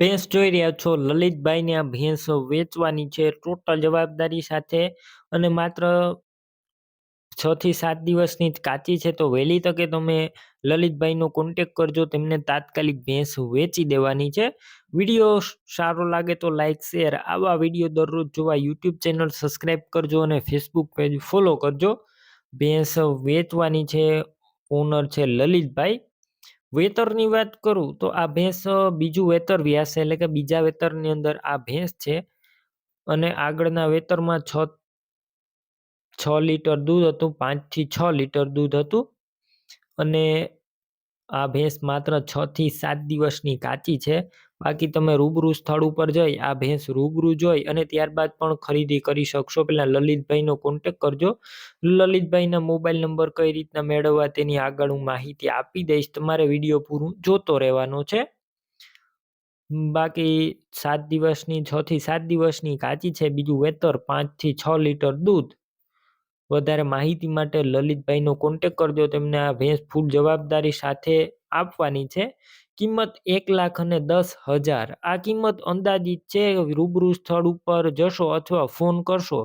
ભેંસ જોઈ રહ્યા છો. લલિતભાઈને આ ભેંસ વેચવાની છે. ટોટલ જવાબદારી સાથે અને માત્ર છ થી સાત દિવસની કાચી છે. તો વહેલી તકે તમે લલિતભાઈનો કોન્ટેક કરજો. તેમને તાત્કાલિક ભેંસ વેચી દેવાની છે. વીડિયો સારો લાગે તો લાઈક શેર આવા વીડિયો દરરોજ જોવા યુટ્યુબ ચેનલ સબસ્ક્રાઈબ કરજો અને ફેસબુક પેજ ફોલો કરજો. ભેંસ વેચવાની છે. ઓનર છે લલિતભાઈ. વેતરની વાત કરું તો આ ભેંસ બીજું વેતર વ્યાસ એટલે કે બીજા વેતરની અંદર આ ભેંસ છે અને આગળના વેતરમાં છ છ લીટર દૂધ હતું, પાંચથી છ લીટર દૂધ હતું અને આ ભેંસ માત્ર છ થી સાત દિવસની કાચી છે. બાકી તમે રૂબરૂ સ્થળ ઉપર જઈ આ ભેંસ રૂબરૂ જોઈ અને ત્યારબાદ પણ ખરીદી કરી શકશો. પહેલાં લલિતભાઈનો કોન્ટેક કરજો. લલિતભાઈના મોબાઈલ નંબર કઈ રીતના મેળવવા તેની આગળ હું માહિતી આપી દઈશ. તમારે વીડિયો પૂરું જોતો રહેવાનો છે. બાકી સાત દિવસની, છ થી સાત દિવસની કાચી છે. બીજું વેતર પાંચથી છ લીટર દૂધ. વધારે માહિતી માટે લલિતભાઈનો કોન્ટેક કરજો. તેમને આ ભેંસ ફૂલ જવાબદારી સાથે આપવાની છે. કિંમત એક લાખ અને દસ હજાર. આ કિંમત અંદાજિત છે, રૂબરૂ સ્થળ ઉપર જશો અથવા ફોન કરશો.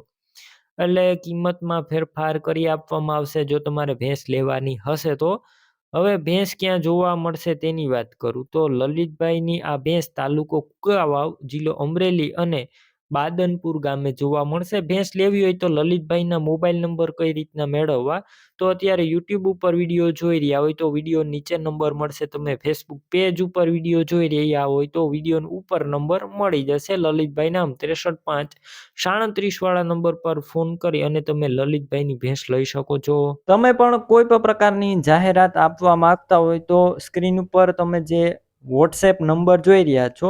એટલે કિંમતમાં ફેરફાર કરી આપવામાં આવશે જો તમારે ભેંસ લેવાની હશે તો. હવે ભેંસ ક્યાં જોવા મળશે તેની વાત કરું. તો લલિતભાઈની આ ભેંસ તાલુકો કુકાવાવ જિલ્લો અમરેલી અને બાદનપુર ગામે જોવા મળશે. ભેંસ લેવી હોય તો લલિતભાઈના મોબાઈલ નંબર કઈ રીતના મેળવવા? તો અત્યારે યુટ્યુબ ઉપર વીડિયો જોઈ રહ્યા હોય તો વીડિયો નીચે નંબર મળશે. તમે ફેસબુક પેજ ઉપર વીડિયો જોઈ રહ્યા હોય તો વીડિયો ઉપર નંબર મળી જશે. લલિતભાઈ નામ ત્રેસઠ પાંચ સાડત્રીસ વાળા નંબર પર ફોન કરી અને તમે લલિતભાઈની ભેંસ લઈ શકો છો. તમે પણ કોઈ પણ પ્રકારની જાહેરાત આપવા માંગતા હોય તો સ્ક્રીન ઉપર તમે જે વોટ્સએપ નંબર જોઈ રહ્યા છો